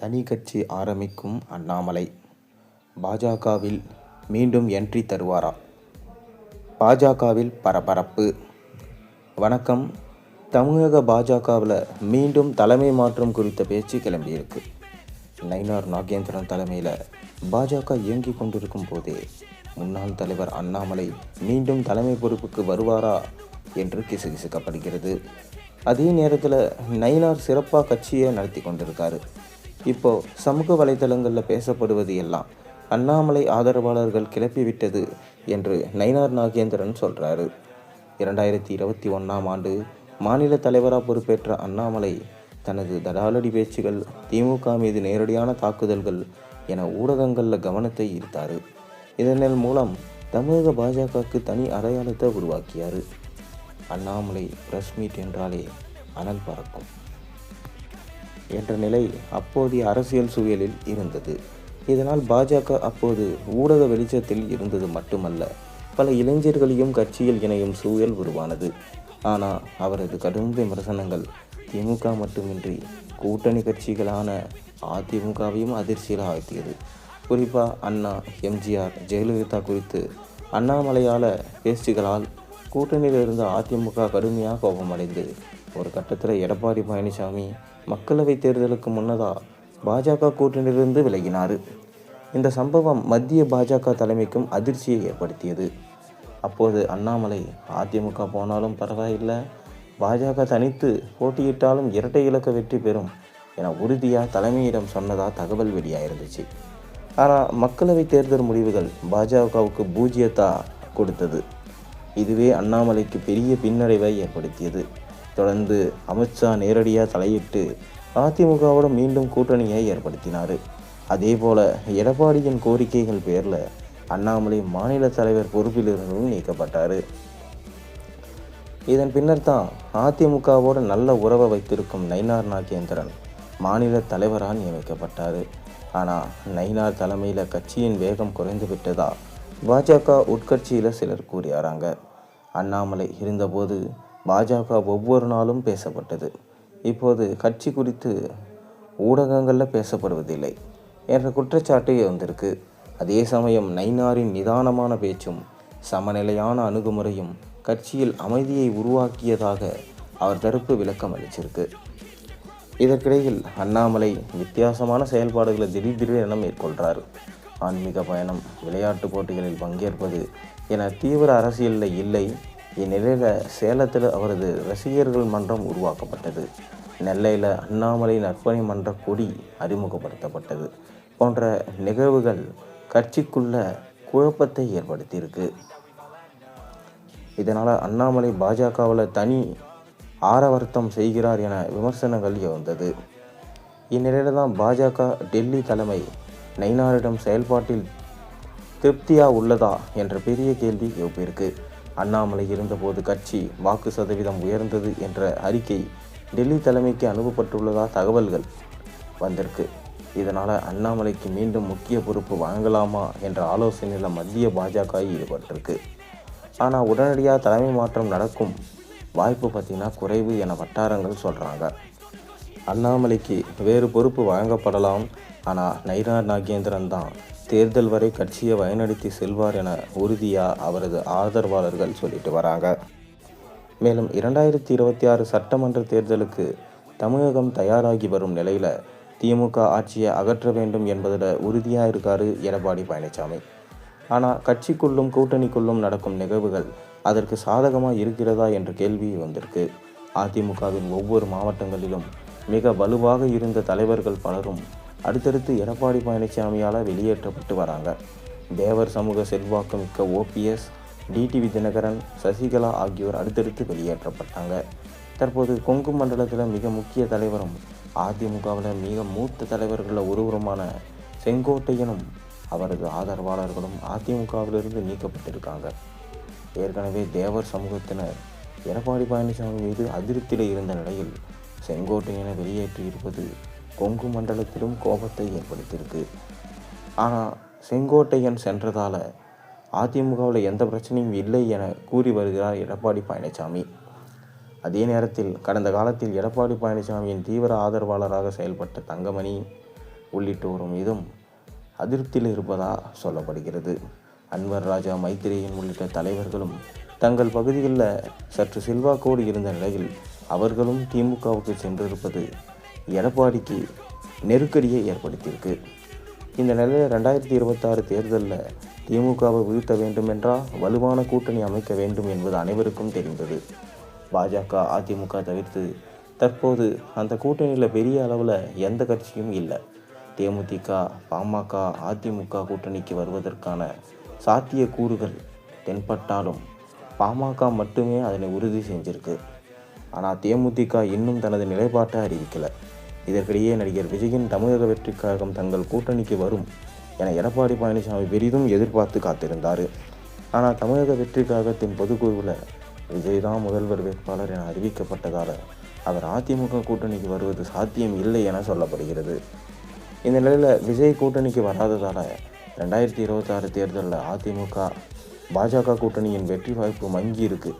தனி கட்சி ஆரம்பிக்கும் அண்ணாமலை. பாஜகவில் மீண்டும் என்ட்ரி தருவாரா? பாஜகவில் பரபரப்பு. வணக்கம். தமிழக பாஜகவில் மீண்டும் தலைமை மாற்றம் குறித்த பேச்சு கிளம்பியிருக்கு நயினார் நாகேந்திரன் தலைமையில் பாஜக இயங்கி கொண்டிருக்கும் போதே முன்னாள் தலைவர் அண்ணாமலை மீண்டும் தலைமை பொறுப்புக்கு வருவாரா என்று கிசுகிசுக்கப்படுகிறது. அதே நேரத்தில் நயினார் சிறப்பாக கட்சியை நடத்தி கொண்டிருக்காரு. இப்போ சமூக வலைதளங்களில் பேசப்படுவது எல்லாம் அண்ணாமலை ஆதரவாளர்கள் கிளப்பிவிட்டது என்று நயினார் நாகேந்திரன் சொல்கிறாரு இரண்டாயிரத்தி இருபத்தி ஒன்றாம் ஆண்டு மாநில தலைவராக பொறுப்பேற்ற அண்ணாமலை தனது தடாலடி பேச்சுகள் திமுக மீது நேரடியான தாக்குதல்கள் என ஊடகங்களில் கவனத்தை ஈர்த்தார். இதன் மூலம் தமிழக பாஜகவுக்கு தனி அடையாளத்தை உருவாக்கியார். அண்ணாமலை பிரஸ் மீட் என்றாலே அனல் பறக்கும். என்ற நிலை அப்போதைய அரசியல் சூழலில் இருந்தது. இதனால் பாஜக அப்போது ஊடக வெளிச்சத்தில் இருந்தது மட்டுமல்ல பல இளைஞர்களையும் கட்சியில் இணையும் சூழல் உருவானது. ஆனால் அவரது கடும் விமர்சனங்கள் திமுக மட்டுமின்றி கூட்டணி கட்சிகளான அதிமுகவையும் அதிர்ச்சியில் ஆழ்த்தியது. குறிப்பாக அண்ணா எம்ஜிஆர் ஜெயலலிதா குறித்து அண்ணாமலையால பேச்சுகளால் கூட்டணியில் இருந்த அதிமுக கடுமையாக கோபமடைந்து. ஒரு கட்டத்தில் எடப்பாடி பழனிசாமி மக்களவைத் தேர்தலுக்கு முன்னதாக பாஜக கூட்டணியிலிருந்து விலகினார். இந்த சம்பவம் மத்திய பாஜக தலைமைக்கும் அதிர்ச்சியை ஏற்படுத்தியது. அப்போது அண்ணாமலை அதிமுக போனாலும் பரவாயில்லை. பாஜக தனித்து போட்டியிட்டாலும் இரட்டை இலக்க வெற்றி பெறும் என உறுதியாக தலைமையிடம் சொன்னதாக தகவல் வெளியாயிருந்துச்சு ஆனால் மக்களவைத் தேர்தல் முடிவுகள் பாஜகவுக்கு பூஜ்ஜியத்தா கொடுத்தது. இதுவே அண்ணாமலைக்கு பெரிய பின்னடைவை ஏற்படுத்தியது. தொடர்ந்து அமித்ஷா நேரடியாக தலையிட்டு அதிமுகவுடன் மீண்டும் கூட்டணியை ஏற்படுத்தினார். அதே போல எடப்பாடியின் கோரிக்கைகள் பேரில் அண்ணாமலை மாநில தலைவர் பொறுப்பிலிருந்தும் நீக்கப்பட்டார். இதன் பின்னர் தான் அதிமுகவோடு நல்ல உறவை வைத்திருக்கும் நயினார் நாகேந்திரன் மாநில தலைவராக நியமிக்கப்பட்டார். ஆனால் நயினார் தலைமையில் கட்சியின் வேகம் குறைந்து விட்டதா பாஜக உட்கட்சியில் சிலர் கூறியாராங்க. அண்ணாமலை இருந்தபோது பாஜக ஒவ்வொரு நாளும் பேசப்பட்டது. இப்போது கட்சி குறித்து ஊடகங்களில் பேசப்படுவதில்லை என்ற குற்றச்சாட்டு வந்திருக்கு. அதே சமயம் நைனாரின் நிதானமான பேச்சும் சமநிலையான அணுகுமுறையும் கட்சியில் அமைதியை உருவாக்கியதாக அவர் தரப்பு விளக்கம் அளிச்சிருக்கு. இதற்கிடையில் அண்ணாமலை வித்தியாசமான செயல்பாடுகளை திடீர் திடீரென மேற்கொள்கிறார் ஆன்மீக பயணம் விளையாட்டு போட்டிகளில் பங்கேற்பது என தீவிர அரசியலில் இல்லை. இந்நிலையில் சேலத்தில் அவரது ரசிகர்கள் மன்றம் உருவாக்கப்பட்டது. நெல்லையில் அண்ணாமலை நற்பணி மன்ற கொடி அறிமுகப்படுத்தப்பட்டது போன்ற நிகழ்வுகள் கட்சிக்குள்ள குழப்பத்தை ஏற்படுத்தியிருக்கு. இதனால் அண்ணாமலை பாஜகவில் தனி ஆரவர்த்தம் செய்கிறார் என விமர்சனங்கள் எழுந்தது. இந்நிலையில் தான் பாஜக டெல்லி தலைமை நைனாரிடம் செயல்பாட்டில் திருப்தியாக உள்ளதா என்ற பெரிய கேள்வி எழுப்பியிருக்கு. அண்ணாமலை இருந்தபோது கட்சி வாக்கு சதவீதம் உயர்ந்தது என்ற அறிக்கை டெல்லி தலைமைக்கு அனுப்பப்பட்டுள்ளதா தகவல்கள் வந்திருக்கு. இதனால் அண்ணாமலைக்கு மீண்டும் முக்கிய பொறுப்பு வழங்கலாமா என்ற ஆலோசனையில் மத்திய பாஜக ஈடுபட்டிருக்கு. ஆனால் உடனடியாக தலைமை மாற்றம் நடக்கும் வாய்ப்பு பார்த்திங்கன்னா குறைவு என வட்டாரங்கள் சொல்கிறாங்க அண்ணாமலைக்கு வேறு பொறுப்பு வழங்கப்படலாம். ஆனால் நைரா நாகேந்திரன் தான் தேர்தல் வரை கட்சியை வழிநடத்தி செல்வார் என உறுதியாக அவரது ஆதரவாளர்கள் சொல்லிட்டு வராங்க. மேலும் இரண்டாயிரத்தி இருபத்தி ஆறு சட்டமன்ற தேர்தலுக்கு தமிழகம் தயாராகி வரும் நிலையில் திமுக ஆட்சியை அகற்ற வேண்டும் என்பதில் உறுதியாக இருக்கார் எடப்பாடி பழனிசாமி ஆனால் கட்சிக்குள்ளும் கூட்டணிக்குள்ளும் நடக்கும் நிகழ்வுகள் அதற்கு சாதகமாக இருக்கிறதா என்ற கேள்வி வந்திருக்கு. அதிமுகவின் ஒவ்வொரு மாவட்டங்களிலும் மிக வலுவாக இருந்த தலைவர்கள் பலரும் அடுத்தடுத்து எடப்பாடி பழனிசாமியால் வெளியேற்றப்பட்டு வராங்க. தேவர் சமூக செல்வாக்கு மிக்க ஓபிஎஸ் டிடிவி தினகரன் சசிகலா ஆகியோர் அடுத்தடுத்து வெளியேற்றப்பட்டாங்க. தற்போது கொங்கு மண்டலத்தில் மிக முக்கிய தலைவரும் அதிமுகவில் மிக மூத்த தலைவர்களில் ஒருவருமான செங்கோட்டையனும் அவரது ஆதரவாளர்களும் அதிமுகவிலிருந்து நீக்கப்பட்டிருக்காங்க. ஏற்கனவே தேவர் சமூகத்தினர் எடப்பாடி பழனிசாமி மீது அதிருப்தியில் இருந்த நிலையில் செங்கோட்டையனை வெளியேற்றியிருப்பது கொங்கு மண்டலத்திலும் கோபத்தை ஏற்படுத்தியிருக்கு. ஆனால் செங்கோட்டையன் சென்றதால் அதிமுகவில் எந்த பிரச்சனையும் இல்லை என கூறி வருகிறார் எடப்பாடி பழனிசாமி. அதே நேரத்தில் கடந்த காலத்தில் எடப்பாடி பழனிசாமியின் தீவிர ஆதரவாளராக செயல்பட்ட தங்கமணி உள்ளிட்டோரும் மீதும் அதிருப்தியில் இருப்பதா சொல்லப்படுகிறது. அன்வர் ராஜா மைத்திரியன் உள்ளிட்ட தலைவர்களும் தங்கள் பகுதிகளில் சற்று செல்வாக்கோடு இருந்த நிலையில் அவர்களும் திமுகவுக்கு சென்றிருப்பது எடப்பாடிக்கு நெருக்கடியை ஏற்படுத்தியிருக்கு. இந்த நிலையில் ரெண்டாயிரத்தி இருபத்தாறு தேர்தலில் திமுகவை வீழ்த்த வேண்டுமென்றால் வலுவான கூட்டணி அமைக்க வேண்டும் என்பது அனைவருக்கும் தெரிந்தது. பாஜக அதிமுக தவிர்த்து தற்போது அந்த கூட்டணியில் பெரிய அளவில் எந்த கட்சியும் இல்லை. தேமுதிக பாமக அதிமுக கூட்டணிக்கு வருவதற்கான சாத்திய கூறுகள் தென்பட்டாலும் பாமக மட்டுமே அதனை உறுதி செஞ்சிருக்கு. ஆனால் தேமுதிக இன்னும் தனது நிலைப்பாட்டை அறிவிக்கலை. இதற்கிடையே நடிகர் விஜயின் தமிழக வெற்றிக்காகம் தங்கள் கூட்டணிக்கு வரும் என எடப்பாடி பழனிசாமி பெரிதும் எதிர்பார்த்து காத்திருந்தார். ஆனால் தமிழக வெற்றிக்காகத்தின் பொதுக்குழுவில் விஜய் தான் முதல்வர் வேட்பாளர் என அறிவிக்கப்பட்டதால் அவர் அதிமுக கூட்டணிக்கு வருவது சாத்தியம் இல்லை என சொல்லப்படுகிறது. இந்த நிலையில் விஜய் கூட்டணிக்கு வராததால் ரெண்டாயிரத்தி இருபத்தாறு தேர்தலில் அதிமுக பாஜக கூட்டணியின் வெற்றி வாய்ப்பு மங்கி இருக்கு.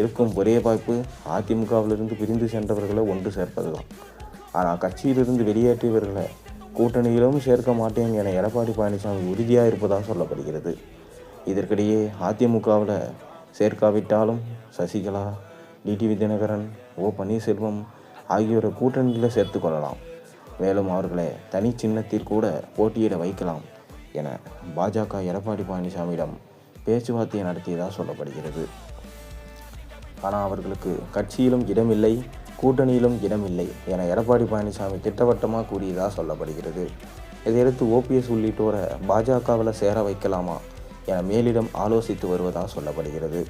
இருக்கும் ஒரே வாய்ப்பு அதிமுகவிலிருந்து பிரிந்து சென்றவர்களை ஒன்று சேர்ப்பது தான் ஆனால் கட்சியிலிருந்து வெளியேற்றியவர்களை கூட்டணியிலும் சேர்க்க மாட்டேன் என எடப்பாடி பழனிசாமி உறுதியாக இருப்பதாக சொல்லப்படுகிறது. இதற்கிடையே அதிமுகவில் சேர்க்காவிட்டாலும் சசிகலா டிடிவி தினகரன் ஓ. பன்னீர்செல்வம் ஆகியோரை கூட்டணியில் சேர்த்து கொள்ளலாம். மேலும் அவர்களை தனி சின்னத்தில் கூட போட்டியிட வைக்கலாம் என பாஜக எடப்பாடி பழனிசாமியிடம் பேச்சுவார்த்தை நடத்தியதாக சொல்லப்படுகிறது. ஆனால் அவர்களுக்கு கட்சியிலும் இடமில்லை. கூட்டணியிலும் இடமில்லை என எடப்பாடி பழனிசாமி திட்டவட்டமாக கூறியதாக சொல்லப்படுகிறது. இதையடுத்து ஓபிஎஸ் உள்ளிட்டோரை பாஜகவில் சேர வைக்கலாமா என மேலிடம் ஆலோசித்து வருவதாக சொல்லப்படுகிறது.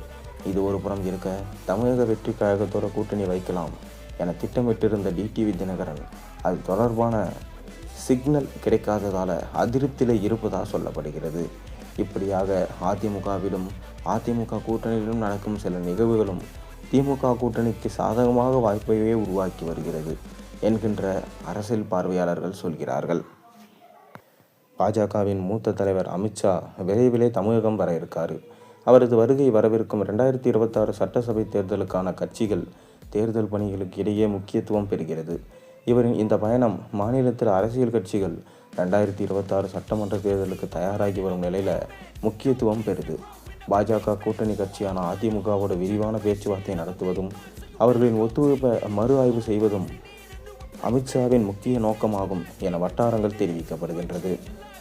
இது ஒரு புறம் இருக்க தமிழக வெற்றி கழகத்தோட கூட்டணி வைக்கலாம் என திட்டமிட்டிருந்த டிடிவி தினகரன் அது தொடர்பான சிக்னல் கிடைக்காததால் அதிருப்தியில் இருப்பதாக சொல்லப்படுகிறது. இப்படியாக அதிமுகவிலும் அதிமுக கூட்டணியிலும் நடக்கும் சில நிகழ்வுகளும் திமுக கூட்டணிக்கு சாதகமாக வாய்ப்பையே உருவாக்கி வருகிறது என்கின்ற அரசியல் பார்வையாளர்கள் சொல்கிறார்கள். பாஜகவின் மூத்த தலைவர் அமித்ஷா விரைவிலே தமிழகம் வர இருக்கார். அவரது வருகை வரவிருக்கும் ரெண்டாயிரத்தி இருபத்தாறு சட்டசபை தேர்தலுக்கான கட்சிகள் தேர்தல் பணிகளுக்கு இடையே முக்கியத்துவம் பெறுகிறது. இவரின் இந்த பயணம் மாநிலத்தில் அரசியல் கட்சிகள் ரெண்டாயிரத்தி இருபத்தாறு சட்டமன்ற தேர்தலுக்கு தயாராகி வரும் நிலையில் முக்கியத்துவம் பெறுது. பாஜக கூட்டணி கட்சியான அதிமுகவோட விரிவான பேச்சுவார்த்தை நடத்துவதும் அவர்களின் ஒத்துழைப்பை மறு ஆய்வு செய்வதும் அமித்ஷாவின் முக்கிய நோக்கமாகும் என வட்டாரங்கள் தெரிவிக்கப்படுகின்றது.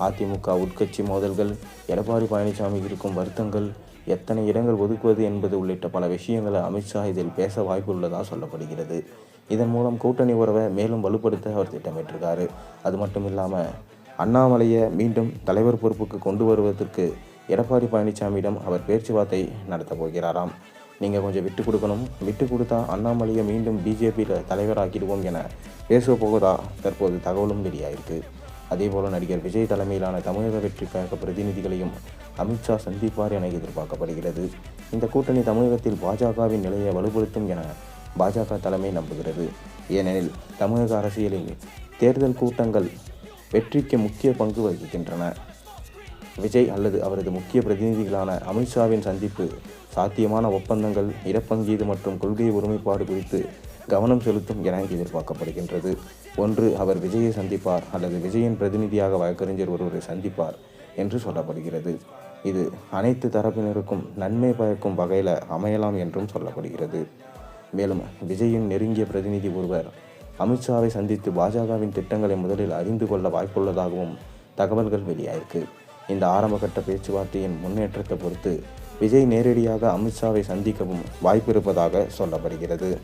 அதிமுக உட்கட்சி மோதல்கள் எடப்பாடி பழனிசாமி இருக்கும் வருத்தங்கள் எத்தனை இடங்கள் ஒதுக்குவது என்பது உள்ளிட்ட பல விஷயங்களை அமித்ஷா இதில் பேச வாய்ப்புள்ளதாக சொல்லப்படுகிறது. இதன் மூலம் கூட்டணி உறவை மேலும் வலுப்படுத்த அவர் திட்டமிட்டிருக்காரு. அது மட்டும் இல்லாமல் அண்ணாமலையை மீண்டும் தலைவர் பொறுப்புக்கு கொண்டு வருவதற்கு எடப்பாடி பழனிசாமியிடம் அவர் பேச்சுவார்த்தை நடத்தப் போகிறாராம். நீங்கள் கொஞ்சம் விட்டு கொடுக்கணும். விட்டு கொடுத்தா அண்ணாமலையை மீண்டும் பிஜேபியில் தலைவராக்கிடுவோம் என பேச போவதா தற்போது தகவலும் வெளியாயிருக்கு. அதேபோல் நடிகர் விஜய் தலைமையிலான தமிழக வெற்றி கழக பிரதிநிதிகளையும் அமித்ஷா சந்திப்பார் என எதிர்பார்க்கப்படுகிறது. இந்த கூட்டணி தமிழகத்தில் பாஜகவின் நிலையை வலுப்படுத்தும் என பாஜக தலைமை நம்புகிறது. ஏனெனில் தமிழக அரசியலில் தேர்தல் கூட்டங்கள் வெற்றிக்கு முக்கிய பங்கு வகிக்கின்றன. விஜய் அல்லது அவரது முக்கிய பிரதிநிதிகளான அமித்ஷாவின் சந்திப்பு சாத்தியமான ஒப்பந்தங்கள் இடப்பங்கீடு மற்றும் கொள்கை ஒருமைப்பாடு குறித்து கவனம் செலுத்தும் என எதிர்பார்க்கப்படுகின்றது. ஒன்று அவர் விஜயை சந்திப்பார் அல்லது விஜயின் பிரதிநிதியாக வழக்கறிஞர் ஒருவரை சந்திப்பார் என்று சொல்லப்படுகிறது. இது அனைத்து தரப்பினருக்கும் நன்மை பயக்கும் வகையில் அமையலாம் என்றும் சொல்லப்படுகிறது. மேலும் விஜயின் நெருங்கிய பிரதிநிதி ஒருவர் அமித்ஷாவை சந்தித்து பாஜகவின் திட்டங்களை முதலில் அறிந்து கொள்ள வாய்ப்புள்ளதாகவும் தகவல்கள் வெளியாயிருக்கு. இந்த ஆரம்பகட்ட பேச்சுவார்த்தையின் முன்னேற்றத்தை பொறுத்து விஜய் நேரடியாக அமித்ஷாவை சந்திக்கவும் வாய்ப்பிருப்பதாக சொல்லப்படுகிறது.